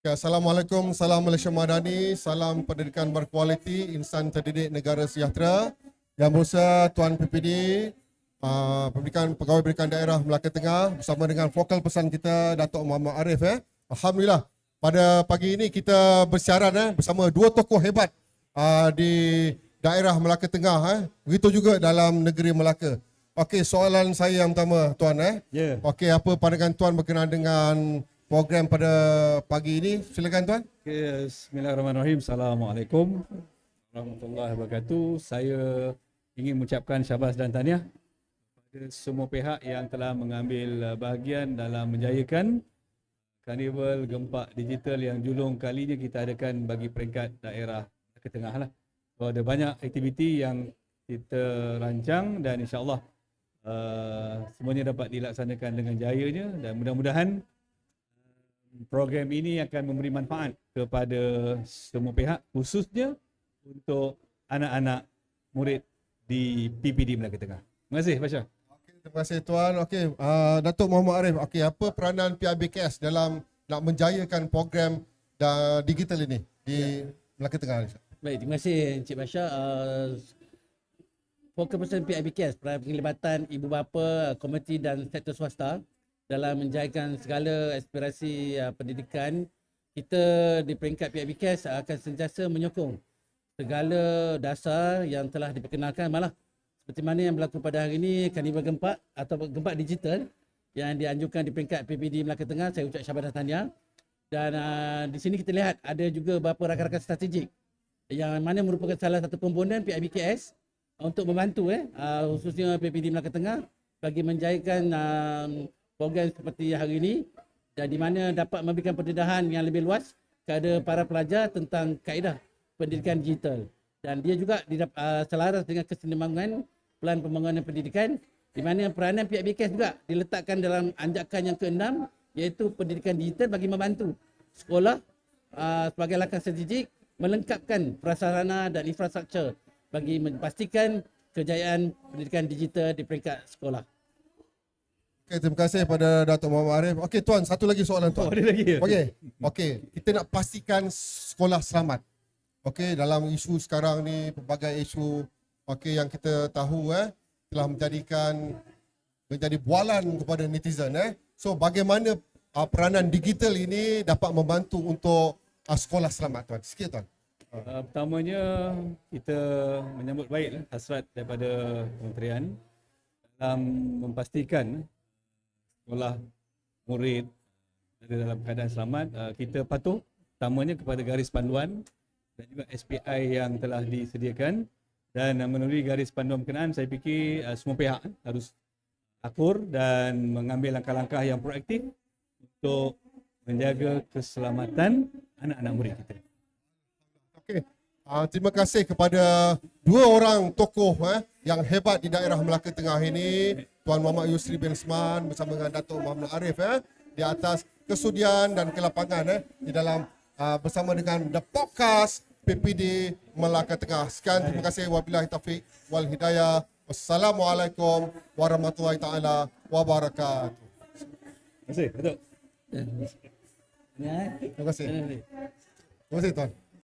Ya, Assalamualaikum, salam Malaysia Madani, salam pendidikan berkualiti, insan terdidik negara sejahtera. Yang berusaha Tuan PPD, uh, Pendidikan Pegawai Pendidikan Daerah Melaka Tengah bersama dengan vokal pesan kita Datuk Muhammad Arif eh. Alhamdulillah pada pagi ini kita bersiaran eh bersama dua tokoh hebat uh, di daerah Melaka Tengah eh. Begitu juga dalam negeri Melaka. Okey, soalan saya yang pertama tuan eh. Ya. Okey, apa pandangan tuan berkenaan dengan program pada pagi ini? Silakan tuan. Okay, Bismillahirrahmanirrahim. Assalamualaikum warahmatullahi wabarakatuh. Saya ingin mengucapkan syabas dan tahniah kepada semua pihak yang telah mengambil uh, bahagian dalam menjayakan Karnival Gempak Digital yang julung kalinya kita adakan bagi peringkat daerah ke tengah lah. So, ada banyak aktiviti yang kita rancang dan insyaAllah uh, semuanya dapat dilaksanakan dengan jayanya dan mudah-mudahan program ini akan memberi manfaat kepada semua pihak khususnya untuk anak-anak murid di PPD Melaka Tengah. Terima kasih Fasha. Okey, terima kasih tuan. Okey, uh, Datuk Muhammad Arif. Okey, apa peranan PIBKS dalam nak menjayakan program da- digital ini di Melaka Tengah? Baik, terima kasih Encik Basha. Uh, Fokus Person PIBKS, peranan penglibatan ibu bapa, komiti dan sektor swasta dalam menjayakan segala aspirasi uh, pendidikan, kita di peringkat PIBKS akan sentiasa menyokong segala dasar yang telah diperkenalkan. Malah seperti mana yang berlaku pada hari ini Karnival Gempak atau Gempak Digital yang dianjurkan di peringkat PPD Melaka Tengah saya ucap syabas dan tahniah. Dan uh, di sini kita lihat ada juga beberapa rakan-rakan strategik yang mana merupakan salah satu komponen PIBKS untuk membantu eh uh, khususnya PPD Melaka Tengah bagi menjayakan um, program seperti hari ini dan di mana dapat memberikan pendedahan yang lebih luas kepada para pelajar tentang kaedah pendidikan digital dan dia juga didap, uh, selaras dengan kesinambungan pelan pembangunan pendidikan di mana peranan pihak BKS juga diletakkan dalam anjakan yang keenam iaitu pendidikan digital bagi membantu sekolah uh, sebagai langkah strategik melengkapkan prasarana dan infrastruktur bagi memastikan kejayaan pendidikan digital di peringkat sekolah. Okey, terima kasih pada Datuk Muhammad Arif. Okey tuan, satu lagi soalan Oh, tuan. ada lagi? Okey, okey. Kita nak pastikan sekolah selamat. Okey, dalam isu sekarang ni, pelbagai isu okey yang kita tahu eh telah menjadikan menjadi bualan kepada netizen eh. So bagaimana uh, peranan digital ini dapat membantu untuk uh, sekolah selamat tuan? Sikit tuan. Uh, pertamanya kita menyambut baik hasrat daripada kementerian dalam memastikan sekolah murid ada dalam keadaan selamat. Uh, kita patuh pertamanya kepada garis panduan dan juga SPI yang telah disediakan dan uh, melalui garis panduan berkenaan saya fikir uh, semua pihak harus akur dan mengambil langkah-langkah yang proaktif untuk menjaga keselamatan anak-anak murid kita. Okey. Uh, terima kasih kepada dua orang tokoh eh, yang hebat di daerah Melaka Tengah ini, Tuan Muhammad Yusri bin Osman bersama dengan Datuk Muhammad Arif eh, di atas kesudian dan kelapangan eh, di dalam uh, bersama dengan The Podcast PPD Melaka Tengah. Sekian terima kasih wabillahi taufik wal hidayah. Wassalamualaikum warahmatullahi taala wabarakatuh. Terima kasih. Eh. Terima kasih. Terima kasih tuan.